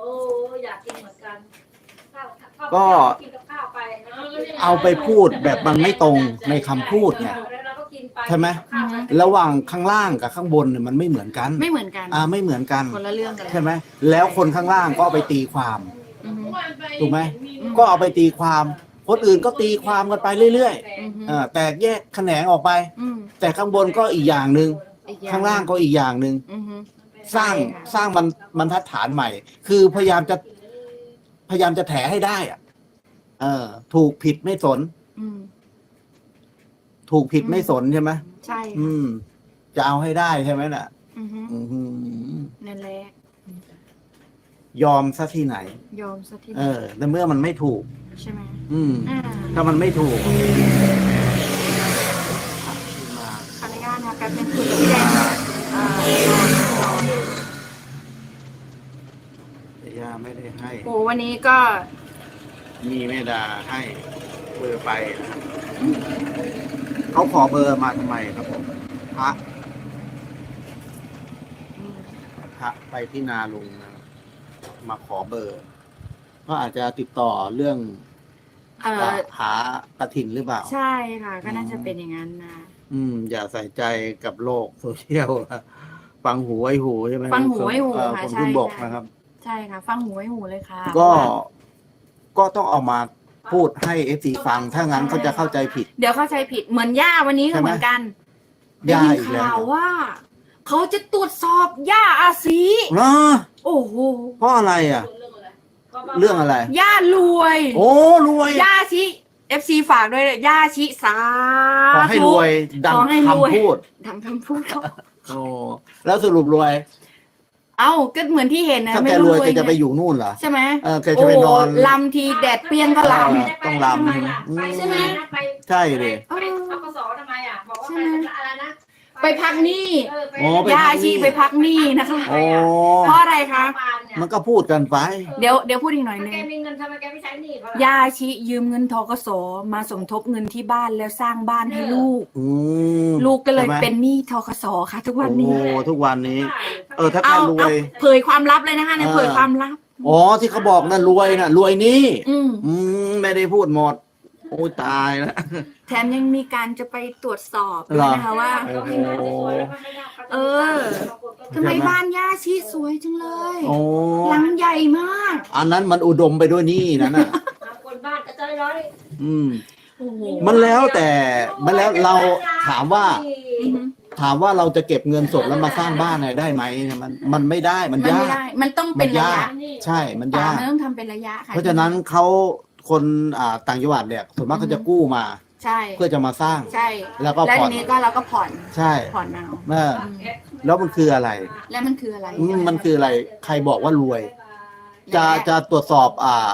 โอ้อยากกินเหมือนกันข้าวข้าวก็ กินกับข้าวไปเอาไปพูดแบบมันไม่ตรงในคำพูดไงแล้วเราก็กินไปใช่ไหม ข้าวไประหว่างข้างล่างกับข้างบนเนี่ยมันไม่เหมือนกัน ไม่เหมือนกัน อ่าไม่เหมือนกันคนละเรื่องกันเลยใช่ไหมแล้วคนข้างล่างก็เอาไปตีความ อือฮึ ถูกไหม ก็เอาไปตีความ คนอื่นก็ตีความกันไปเรื่อยอือฮึๆอ่าแตกแยกแขนงออกไป อืมแต่ข้างบนก็อีกอย่างหนึ่งอีกอย่ข้างล่างก็อีกอย่างหนึ่งอือฮึ สร้างใช่ค่ะสร้างมันมันทัดฐานใหม่ คือพยายามจะพยายามจะแถให้ได้อะเออ ถูกผิดไม่สน อืม ถูกผิดไม่สนใช่ไหมใช่อืค่ะม จะเอาให้ได้ใช่ไหมน่ะ อือฮึอือหือนั่นแหละยอมซะที่ไหน ยอมสักทีเออในเมื่อมันไม่ถูก ใช่ไหมอืม อ่าถ้ามันไม่ถูกมาขออนุญาตนะคะแป๊บนึงคุยกับพี่แดงอ่า แต่ย่า ไม่ได้ให้โอ้วันนี้ก็มีเมดาให้เบอร์ไปนะครับเขาขอเบอร์มาทำไมครับผมพระพระไปที่นาลุงนะครับมาขอเบอร์ ก็อาจจะติดต่อเรื่องเออหากระถินหรือเปล่า ใช่ค่ะ ก็น่าจะเป็นอย่างนั้นนะอืม อย่าใส่ใจกับโลกโซเชียลนะฟังหูไว้หูใช่ไหมฟังหูไว้หูเอ่อค่ะคนใช่ขึ้นบกใช่นะครับ ใช่ค่ะ ฟังหูไว้หูเลยค่ะก็ก็ต้องเอามาพูดให้เอฟซีฟัง ถ้างั้นเขาจะเข้าใจผิด เดี๋ยวเข้าใจผิดเหมือนย่าวันนี้ก็ใช่ไหมเหมือนกันได้ย่ายินอีกแล้ข่าววว่า เขาจะตรวจสอบย่าอาซีเนาะโอ้โหเพราะอะไรอะ เรื่องอะไร ย่ารวยโอ้รวย ย่าชิเอฟซีฝากด้วยย่าชิสาขอให้รวยดังขอให้รวย คำพูด ดังคำพูดเขาโอ้แล้วสรุปรวย เอ้าก็เหมือนที่เห็นนะถ้าไม่แกรวยแกจะงไปอยู่นู่นเหรอ ใช่ไหมเออแกจะไปนอน โลำทีแดดเปรี้ยงก็ล เออต้องรำไปใช่ไหมไปใช่ดิไปทกสทำไมอะ บอกว่าไปอะไรนะำ ไปพักหนี้เออไปอ๋อไปย่าชีไปพักหนี้นะคะ โอ้เพราะอะไรคะมันก็พูดกันไป เดี๋ยวเดี๋ยวพูดอีกหน่อยถ้านึงแกมีเงินทำไมแกไม่ใช้หนี้เขาล่ะ ย่าชิยืมเงินทกสมาสมทบเงินที่บ้านแล้วสร้างบ้านให้ลูก อืมลูกก็เลยใช่ไหมเป็นหนี้ทกสค่ะ ทุกวันนี้ โอ้ทุกวันนี้ เออถ้าแกเอารวเอาย เผยความลับเลยนะคะเนี่ยเออ เผยความลับ อ๋อที่เขาบอกนั่นรวยน่ะรวยนี่ อืม อืมไม่ได้พูดหมด โอ้ยตายแล้ว แถมยังมีการจะไปตรวจสอบเหรด้วยอนะคะว่า โอ้โห เออ ทำไมบ้านย่าชีสวยจังเลยโอ้หลังใหญ่มาก อันนั้นมันอุดมไปด้วยหนี่นั่นน่ะ คนบ้านจะใจร้อยอืม โอ้โหมันแล้วแต่มันแล้วเราถามว่า อือฮึถามว่าเราจะเก็บเงินสดแล้วมาสร้างบ้านอะไรได้ไหมเนี่ยมันมันไม่ได้มันมันยาไม่ก ได้ มันต้องเป็นระยะใช่มันากป่ายมันต้องทำเป็นระยะค่ะเพราะฉะนั้นเขา คนอ่าต่างจังหวัดเนี่ยส่วนมากเขาจะกู้มา ใช่เพื่อจะมาสร้าง ใช่ แล้วก็แล้วผ่อทีนนี้ก็เราก็ผ่อนใช่ผ่อนเอาเออแล้วมันคืออะไรแล้วมันคืออะไรอืมมันคืออะไรใครบอกว่ารวย จะจะตรวจสอบอ่า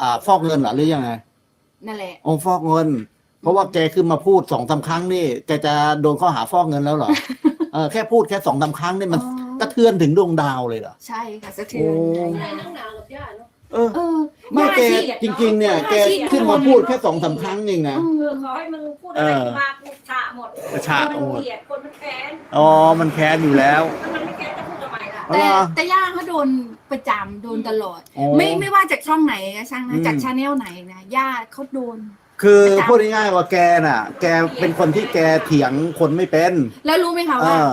อ่า ฟอกเงินเหรอหรือยังไงนั่นแหละโอ้ฟอกเงิน เพราะว่าแกขึ้นมาพูดสองสามครั้งนี่แกจะโดนข้อหาฟอกเงินแล้วเหรอ เออแค่พูดแค่สองสามครั้งนี่มันอ๋อ กระเทือนถึงดวงดาวเลยเหรอ ใช่ค่ะสะเทือนโอ้ ใจเออ เออ ไม่แกย่าชีจริง ๆ เนี่ย แกขึ้นมาพูดแค่สองสามครั้งเองนะอืมเออขอให้มึงพูดอะไรมาพูดฉะหมดฉะคนหมมันดเกลียดคนมันแค้นอ๋อ มันแค้นอยู่แล้ว ถ้ามันไม่แค้นจะพูดทำไมล่ะเอาแต่เหรอแต่ย่าเขาโดนประจำโดนตลอด โอ้ไม่ไม่ว่าจากช่องไหนก็ช่างอืนะม จากชาแนลไหนนะย่าเขาโดน คือประจำพูดง่ายๆว่าแกน่ะ แกเป็นคนที่แกเถียงคนไม่เป็น แล้วรู้ไหมคะเอว่า อ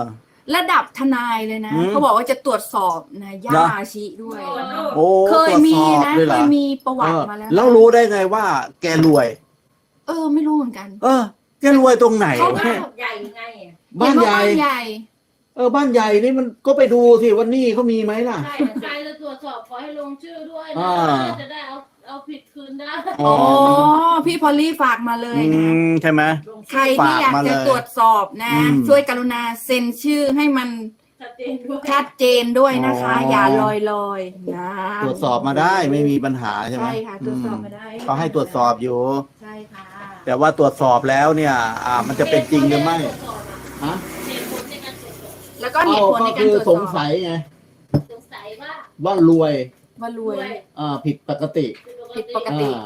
ระดับทนายเลยนะ อืมเขาบอกว่าจะตรวจสอบนะย่าเหรออาชิด้วย โอ้เคยตรวจมีสอบนะด้วยเหเครอยมีประวัเอติอมาแล้วแล้วรู้ได้ไงว่า แกรวย เออไม่รู้เหมือนกัน เออ แกรวยตรงไหน เขาวะบ้าน ใหญ่ไงบ้านเห็ใหญ่ว่บ้านใหญ่ เออบ้านใหญ่นี่มันก็ไปดูสิว่านี่เขามีไหมล่ะ ใช่ใครจะตรวจสอบขอให้ลงชื่อด้วยอ่านะจะได้เอา เอาผิดคืนได้อ๋ออ๋อพี่พอลลี่ฝากมาเลยอืนะมใช่ไหม ใครที่อยากฝากมาเลจะยตรวจสอบนะ อืมช่วยกรุณาเซ็นชื่อให้มันชัดเจนด้วยชัดเจนด้วยนะคะ อ๋ออ อย่าลอยลอยๆนะตรวจสอบมาได้ไม่มีปัญหาใช่ไหมใช่ค่ะตรวจสอบมาได้อืเขาให้ตรวจสอบอยู่ ใช่ค่ะแต่ว่าตรวจสอบแล้วเนี่ย อ่า มันจะเป็นจริงหรือไม่ฮะเหตุผลในการตรวจสอบแล้วก็เหตุผลในการคือตรวจสสอบงสัยไง สงสัยว่าว่ารวย ว่ารวย อ่าผิดปกติ ผิด ปกติ อ่า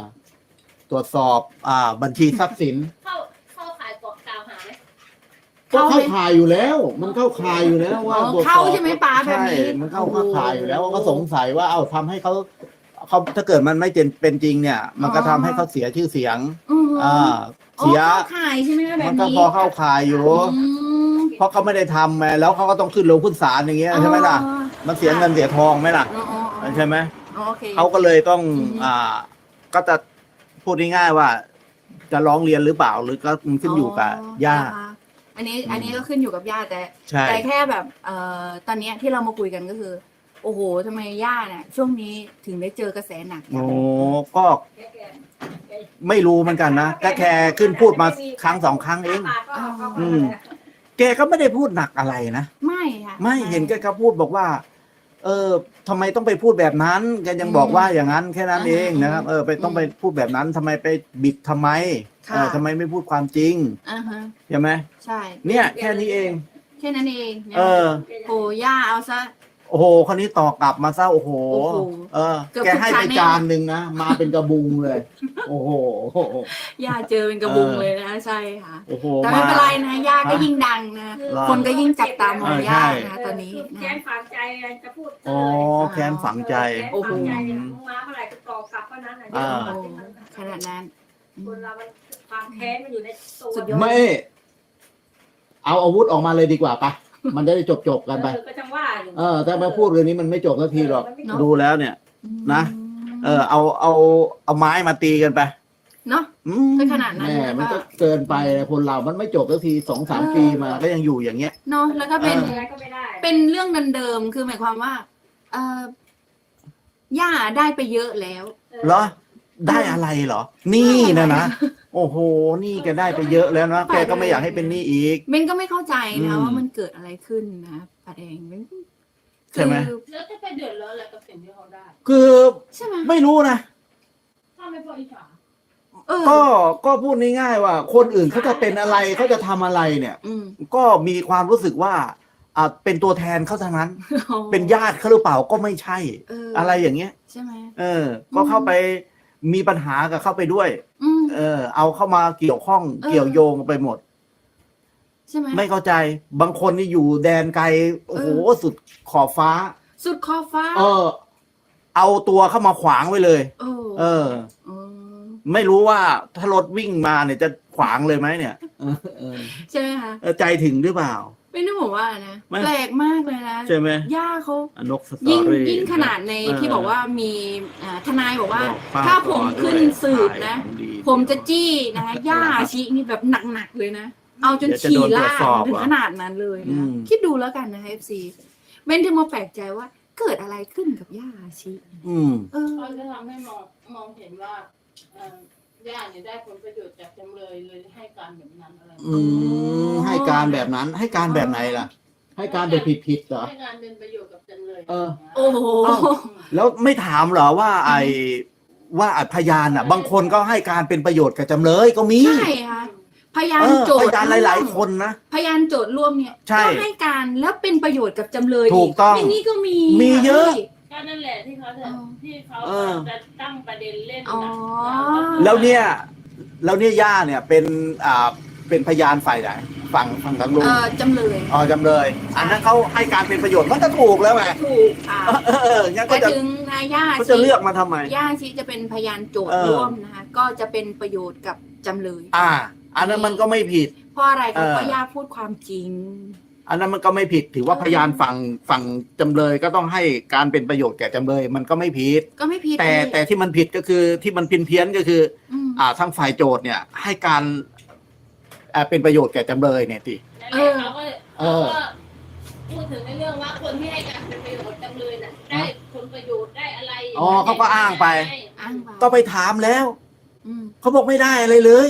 ตรวจสอบอ่าบัญชีทรัพย์สิน เข้าเข้าขายกล่าวหาไหมก็เข้าเข้าไหมข่ายอยู่แล้ว มันเข้าข่ายอยู่แล้วว่าอ๋อตรวจสอบเข้าใช่ไหมป๋าแบบนี้ ใช่มันเข้าโอ้โหเข้าข่ายอยู่แล้วก็สงสัยว่าเอาทำให้เขาเขาถ้าเกิดมันไม่เป็นเป็นจริงเนี่ย มันก็ทำให้เขาเสียชื่อเสียงอือฮึอ่าอ๋อเสียเข้าข่ายใช่ไหมคะแบมับนก็นี้พอเข้าข่ายอยู่ อืมเพราะเขาไม่ได้ทำไงแล้วเขาก็ต้องขึ้นลงขึ้นศาลอย่างเงี้ยใช่ไหมล่ะ อ๋อมันเสียเงินเสียทองไหมล่ะ อ๋ออ๋ออ๋อ ใช่ไหมอ๋อ โอเคเขาก็เลยต้องอืมอ่าก็จะพูดง่ายๆว่า จะร้องเรียนหรือเปล่าหรือก็มันขึ้นอยู่กับย่านะคะอันนี้อันนี้ก็ขึ้นอยู่กับย่าแต่ใช่แต่แค่แบบเอ่อตอนเนี้ยที่เรามาคุยกันก็คือ โอ้โหทำไมย่าเนี่ยช่วงนี้ถึงได้เจอกระแสหนักโอ้ก็แกแกไม่รู้เหมือนกันนะแต่แค่ขึ้นพูดมาครั้งสองครั้งเองอืมแกก็ไม่ได้พูดหนักอะไรนะไม่ค่ะไม่เห็นแกก็พูดบอกว่า เออทำไมต้องไปพูดแบบนั้นแกยังบอกว่าอย่างนั้นแค่นั้นเองนะครับ เออ ไปต้องไปพูดแบบนั้นทำไมไปบิดทำไมเออทำไมไม่พูดความจริงอ่าฮะใช่ไหมใช่ เนี่ย แค่นี้เอง แค่นั้นเองนะเออโอ้ย่าเอาซะ โอ้โหคนนี้ต่อกลับมาซะโอ้โห โอ้โหเออ เกือบแกให้ทุกไป channel จานหนึ่งนะ มาเป็นกระบุงเลย โอ้โหย่าเจอเป็นกระบุงเออเลยนะใช่ค่ะ โอ้โหแต่ไม่เป็นไรนะย่าก็ฮะยิ่งดังนะหรอ คนก็ยิ่งจับตามองเออย่าใช่นะตอนนี้แกนะนฝังใจจะพูดอ๋อแค้นฝังใจโอ้โหมาเมื่อไหร่ก็ต่อกลับเมื่อนั้นอ่าโอ้ขนาดนั้นอืคนมเรามันความแค้นมันอยู่ในตัวสุดยอด ไม่ เอาอาวุธออกมาเลยดีกว่าปะ มันจะได้จบจบๆกันไป เออก็จังว่าอยู่ เออถ้ามาพูดเรื่องนี้มันไม่จบสักทีหรอก เนาะดูแล้วเนี่ย นะ เออเอาเอาเอาไม้มาตีกันไปเนาะ อืมก็ขนาดนั้นแหมเลยมันก็ว่าเกินไปนะคนเรา มันไม่จบสักทีสองสามเออปีมาก็ยังอยู่อย่างเงี้ย เนาะแล้วก็เป็นเออ อะไรก็ไม่ได้เป็นเรื่องเดิมๆคือหมายความว่า เออย่าได้ไปเยอะแล้ว เหรอ ได้อะไรเหรอนี่นะนะ โอ้โหนี่แกได้ไปเยอะแล้วนะแกก็ไม่อยากให้เป็นหนี่อีก เบนก็ไม่เข้าใจนะอืม ว่ามันเกิดอะไรขึ้นนะปัดเองเบนใช่ไหมคือแล้วจะไปเดือดร้อนอะไรกับสิ่งที่เขาได้ คือใช่ไหมไม่รู้นะ ถ้าไม่พออิจฉาเออก็ก็พูดง่ายๆว่า คนอื่นเขาจะเป็นอะไรเขาจะทำอะไรเนี่ย อืมก็มีความรู้สึกว่าอ่าเป็นตัวแทนเขาทั้งนั้น เป็นญาติเขาหรือเปล่าก็ไม่ใช่ เอออะไรอย่างเงี้ย ใช่ไหม เออ ก็เข้าไป มีปัญหากับเข้าไปด้วย อืม เออ เอาเข้ามาเกี่ยวข้องเออ เกี่ยวโยงไปหมด ใช่ไหม ไม่เข้าใจบางคนนี่อยู่แดนไกลโอ้โหเออ สุดขอบฟ้า สุดขอบฟ้า เออ เอาตัวเข้ามาขวางไว้เลย เออเอออืมไม่รู้ว่าถ้ารถวิ่งมาเนี่ยจะขวางเลยไหมเนี่ยเออเออใช่ไหมคะเออใจถึงหรือเปล่า ไม่รู้บอกว่านะไม่ แปลกมากเลยนะใช่ไหมย่าเขาอนกสตอยิ่งรี่ยิ่งขนาดในเออที่บอกว่ามีอ่าทนายบอกว่าบอกป้ถ้าผมขอด้วยขึ้นสืบนะ ขายของดี ผมจะจี้นะคะย่าชี้นี่แบบหนักๆเลยนะ เอาจนเดี๋ยวจะฉี่โดนตรวล่าจสอบถึงเหรอขนาดนั้นเลยอืนะ ม คิดดูแล้วกันนะคะ FC เบนถึงมาแปลกใจว่า เกิดอะไรขึ้นกับย่าชีอืม เออ เขาจะทำให้มองมองเห็นว่าเอ่อ ย่าเนี่ยได้ผลประโยชน์จากจำเลยเลยให้การแบบนั้นอะไรอืมให้การแบบนั้น ให้การแบบไหนล่ะ ให้การแบบผิดๆเหรอ ให้การเป็นประโยชน์กับจำเลยเออ โอ้โห แล้วไม่ถามเหรอว่าไอว่าไอ้พยานอะ บางคนก็ให้การเป็นประโยชน์กับจำเลยก็มีใช่ค่ะ พยานเออโจพทย์ยานหลาย ๆ คนนะ พยานโจทย์ร่วมเนี่ยใช่ก็ให้การแล้วเป็นประโยชน์กับจำเลยถูกต้องย่างนี้ก็มีมีเยอะพี่ ก็นั่นแหละที่เขาจะอ๋อที่เขาเออจะตั้งประเด็นเล่นอ๋อนะแล้วเนี่ยแล้วเนี่ยย่าเนี่ยเป็นอ่าเป็นพยานฝ่ายไหนฝั่งฝั่งทางลุงเออจำเลย อ๋อจำเลย อันนั้นเขาให้การเป็นประโยชน์มันก็ถูกแล้วไงถูกค่ะเออเอองั้นแต่ก็จะถึงนายย่าเขาจะเลือกมาทำไม ย่าชีจะเป็นพยานโจทเอย์อร่วมนะคะ ก็จะเป็นประโยชน์กับจำเลย อ่า อันนั้นมันก็ไม่ผิด เพราะอะไรเอคะอเพราะย่าพูดความจริง อันนั้นมันก็ไม่ผิดถือว่าเออพยานฝั่งฝั่งจำเลยก็ต้องให้การเป็นประโยชน์แก่จำเลย มันก็ไม่ผิด ก็ไม่ผิดแต่พี่ แต่ที่มันผิดก็คือที่มันเพี้ยนเพี้ยนๆก็คือ อืม อ่าทางฝ่ายโจทย์เนี่ย ให้การอ่าเป็นประโยชน์แก่จำเลยเนี่ยตินั่นแหละเขาก็เอเขาอ ก็พูดถึงในเรื่องว่าคนที่ให้การเป็นประโยชน์จำเลยน่ะได้ผลประโยชน์ได้อะไรอ๋อเขาก็อ้างไป อ้างไปก็ไปถามแล้ว อืมเขาบอกไม่ได้อะไรเลย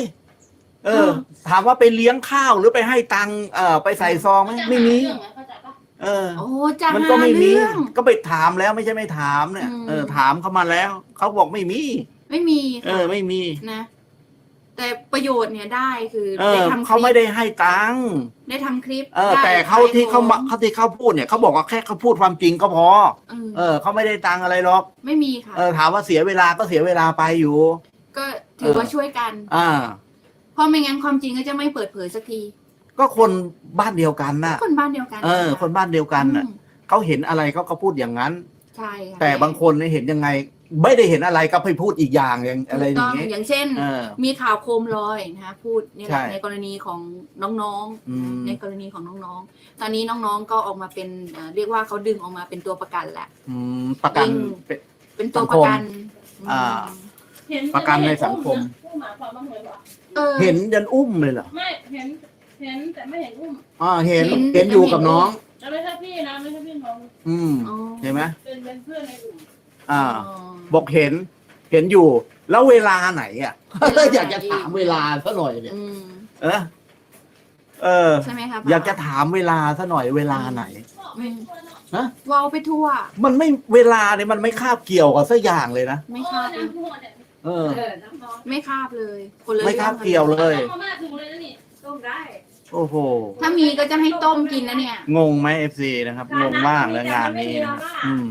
เออเออ ถามว่าไปเลี้ยงข้าวหรือไปให้ตังค์เอ่อไปใส่ซองไหมเขาจะไม่มีหาเรื่องอะเข้าใจปะเออ โอ้จะมันหาก็ไม่มี เรื่อง ก็ไปถามแล้วไม่ใช่ไม่ถามเนี่ย อืม เออ ถามเขามาแล้วเขาบอกไม่มี ไม่มีเอค่ะอไม่มี นะ แต่ประโยชน์เนี่ยได้คือเอได้อทำคเขาลิไม่ปได้ให้ตังค์ได้ทำคลิปเออ ได้แต่เขาที่เขามาขยของเขาที่เขาพูดเนี่ยเขาบอกว่าแค่เขาพูดความจริงก็พอ เออเออเขาไม่ได้ตังค์อะไรหรอก ไม่มีค่ะ เออ ถามว่าเสียเวลาก็เสียเวลาไปอยู่ ก็ถือว่าช่วยกัน อ่าเพ ราะไม่งั้นความจริงก็จะไม่เปิดเผยสักที ก็คนบ้านเดียวกันน่ะ คนบ้านเดียวกันเออ คนบ้านเดียวกันน่ะอืมเขาเห็นอะไรเขาก็พูดอย่างนั้น ใช่ค่ะแต่บางคนเนี่ยเห็นยังไง ไม่ได้เห็นอะไรก็ไปพูดอีกอย่างอย่างอะไรอถูกย่าต้องงเงี้ยอย่างเช่น เออ มีข่าวโคมลอยนะคะพูดเนี่ยแหใช่ละในกรณีของน้องอืม ๆในกรณีของน้องๆ ตอนนี้น้องๆก็ออกมาเป็นเอ่อเรียกว่าเขาดึงออกมาเป็นตัวประกันแหละ อืมประกันจริงเป็น เป็นตัวประกันอ่า อืม เห็นประกันในสังคมอุ้มหมายความว่าไงวะ เออเห็นยันอุ้มเลยเหรอไม่เห็นเห็นแต่ไม่เห็นอุ้มอ่าเห็นเห็นเห็นอยู่กับน้องแต่ไม่ใช่พี่นะไม่ใช่พี่น้องอืมอ๋อเห็นไหมเป็นเป็นเพื่อนในกลุ่มอ่า อ๋อ บอกเห็น เห็นอยู่ แล้วเวลาไหนอะ เวลาไหน อยากจะถามเวลาซะหน่อยเนี่ยอืมเออเออ ใช่ไหมครับอยากจะถามเวลาซะหน่อยเวลาไหนเว้าไปทั่ว มันไม่เวลาเนี่ยมันไม่คาบเกี่ยวกับสักอย่างเลยนะไม่คาบเลยเออเออน้ำ ร้อนไม่คาบเลย คนละไม่คาบเกี่ยวเลย มาม่าถึงเลยนะนี่ต้มได้ โอ้โห ถ้ามีก็จะให้ต้มกินนะเนี่ย งงไหมเอฟซีนะครับ งงมากเลยงานนี้นะครับอืม